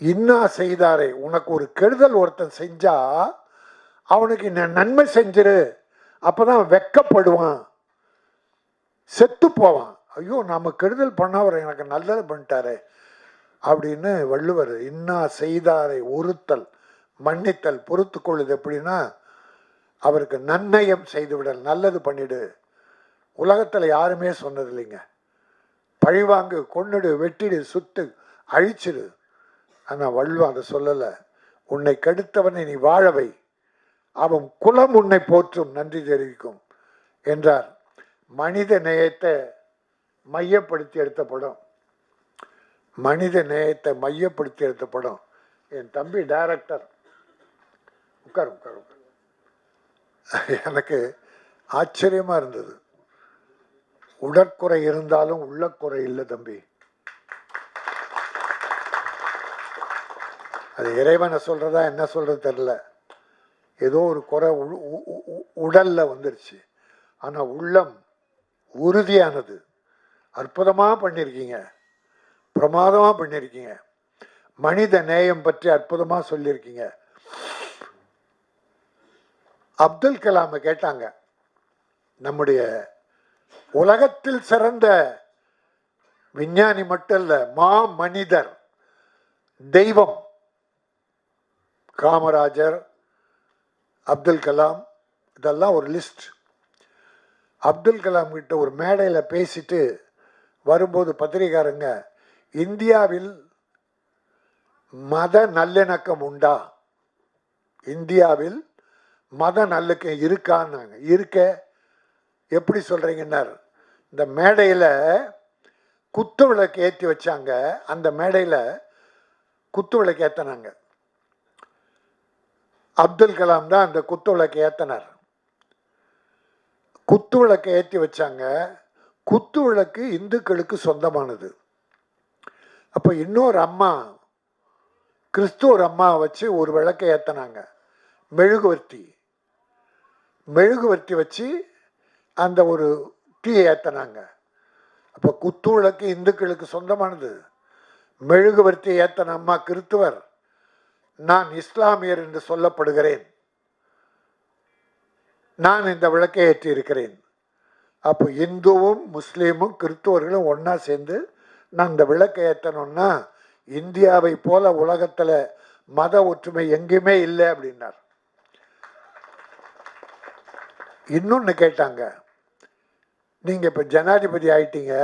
இன்னா செய்தாரே உனக்கு ஒரு கெடுதல் ஒருத்தன் செஞ்சா அவனுக்கு ந- நன்மை செஞ்சிரு. அப்பதான் வெக்கப்படுவான். செத்து போவான். ஐயோ நாம கெடுதல் பண்ணவர் எனக்கு நல்லது பண்ணிட்டாரே அப்படின்னு வள்ளுவர் இன்னா செய்தாரை ஒருத்தல் மன்னித்தல் பொறுத்து கொள்ளுது எப்படின்னா அவருக்கு நன்னயம் செய்துவிடல் நல்லது பண்ணிடு. உலகத்தில் யாருமே சொன்னது இல்லைங்க பழிவாங்கு கொன்னுடு வெட்டிடு சுத்து அழிச்சிடு ஆனால் வள்ளுவன் அதை சொல்லலை. உன்னை கெடுத்தவனை நீ வாழவை அவன் குலம் உன்னை போற்றும். நன்றி தெரிவிக்கும். என்றார். மனித நேயத்தை மையப்படுத்தி எடுத்த படம். மனித நேயத்தை மையப்படுத்தி எடுத்த படம். என் தம்பி டைரக்டர். உட்கார் உட்கார் உட்கார். எனக்கு ஆச்சரியமாக இருந்தது. உடற்குறை இருந்தாலும் உள்ளக்குறை இல்லை தம்பி. அது இறைவனை சொல்கிறதா என்ன சொல்கிறது தெரில ஏதோ ஒரு குறை உ- உ- உ- வந்துருச்சு. ஆனால் உள்ளம் உறுதியானது. அற்புதமாக பண்ணியிருக்கீங்க பிரமாதமாக பண்ணியிருக்கீங்க மனித நேயம் பற்றி அற்புதமாக சொல்லியிருக்கீங்க அப்துல் கலாமை கேட்டாங்க. நம்முடைய உலகத்தில் சிறந்த விஞ்ஞானி மட்டும் இல்லை மா மனிதர் தெய்வம் காமராஜர் அப்துல் கலாம் இதெல்லாம் ஒரு லிஸ்ட். அப்துல் கலாம் கிட்ட ஒரு மேடையில் பேசிட்டு வரும்போது பத்திரிகாரங்க இந்தியாவில் மத நல்லிணக்கம் உண்டா? இந்தியாவில் மத நல்லிணக்கம் இருக்கான்னாங்க. இருக்க? எப்படி சொல்கிறீங்கன்னார் இந்த மேடையில் குத்து விளக்கு ஏற்றி வச்சாங்க. அந்த மேடையில் குத்து விளக்கு ஏற்றினாங்க அப்துல் கலாம் தான் அந்த குத்து விளக்கு ஏற்றினார் குத்து விளக்கை ஏற்றி வச்சாங்க. குத்து விளக்கு இந்துக்களுக்கு சொந்தமானது. அப்போ இன்னொரு அம்மா கிறிஸ்துவர் அம்மா வச்சு ஒரு விளக்கை ஏற்றினாங்க மெழுகுவர்த்தி. மெழுகுவர்த்தி வச்சு அந்த ஒரு டீயை ஏற்றினாங்க அப்போ குத்து விளக்கு இந்துக்களுக்கு சொந்தமானது. மெழுகுவர்த்தி ஏத்தன அம்மா கிறித்துவர். நான் இஸ்லாமியர் என்று சொல்லப்படுகிறேன். நான் இந்த விளக்கை ஏற்றி இருக்கிறேன் அப்போ இந்துவும் முஸ்லீமும் கிறிஸ்துவர்களும் ஒன்றா சேர்ந்து நான் இந்த விளக்கை ஏற்றணும்னா இந்தியாவை போல உலகத்தில் மத ஒற்றுமை எங்கேயுமே இல்லை அப்படின்னார். இன்னொன்று கேட்டாங்க. நீங்கள் இப்போ ஜனாதிபதி ஆயிட்டீங்க.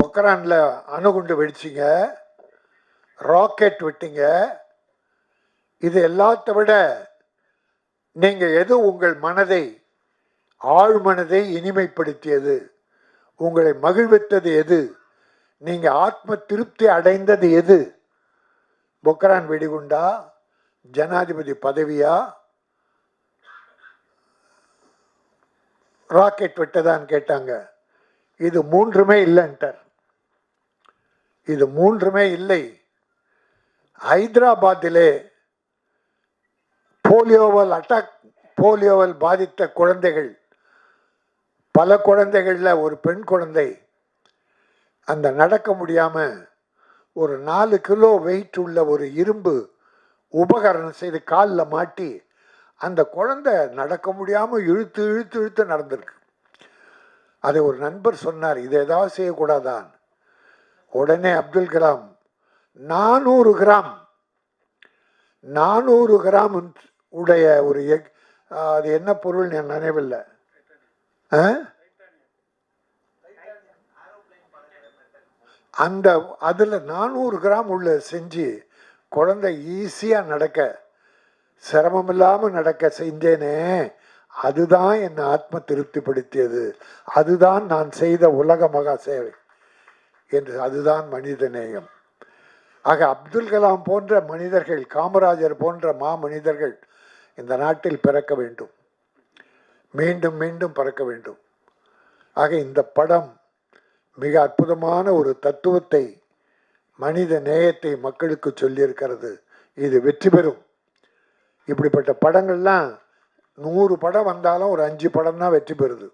பொக்ரானில் அணுகுண்டு வெடிச்சிங்க. ராக்கெட் விட்டீங்க. இது எல்லாத்த விட நீங்கள் எது உங்கள் மனதை ஆழ்மனதை இனிமைப்படுத்தியது? உங்களை மகிழ்வித்தது எது? நீங்கள் ஆத்ம திருப்தி அடைந்தது எது? பொக்ரான் வெடிகுண்டா? ஜனாதிபதி பதவியா? ராக்கெட் விட்டதான்னு கேட்டாங்க. இது மூன்றுமே இல்லைன்ட்டார். இது மூன்றுமே இல்லை. ஹைதராபாத்திலே போலியோவால் அட்டாக் போலியோவால் பாதித்த குழந்தைகள் பல குழந்தைகளில் ஒரு பெண் குழந்தை. அந்த நடக்க முடியாமல் ஒரு நாலு கிலோ வெயிட் உள்ள ஒரு இரும்பு உபகரணம் செய்து காலில் மாட்டி அந்த குழந்தை நடக்க முடியாமல் இழுத்து இழுத்து இழுத்து நடந்திருக்கு. அதை ஒரு நண்பர் சொன்னார் இதை ஏதாவது செய்யக்கூடாதான். உடனே அப்துல் கலாம் நானூறு கிராம். நானூறு கிராம் உடைய ஒரு எக் அது என்ன பொருள் என் நினைவில்லை. ஆ? அந்த அதில் நானூறு கிராம் உள்ள செஞ்சு குழந்தை ஈஸியாக நடக்க சிரமம் இல்லாமல் நடக்க செஞ்சேனே அதுதான் என்னை ஆத்ம திருப்திப்படுத்தியது. அதுதான் நான் செய்த உலக மகா சேவை. என்று அதுதான் மனித நேயம். ஆக அப்துல் கலாம் போன்ற மனிதர்கள் காமராஜர் போன்ற மா மனிதர்கள் இந்த நாட்டில் பிறக்க வேண்டும். மீண்டும் மீண்டும் பிறக்க வேண்டும். ஆக இந்த படம் மிக அற்புதமான ஒரு தத்துவத்தை மனித நேயத்தை மக்களுக்கு சொல்லியிருக்கிறது. இது வெற்றி பெறும். இப்படிப்பட்ட படங்கள்லாம் நூறு படம் வந்தாலும் ஒரு அஞ்சு படம் தான் வெற்றி பெறுது.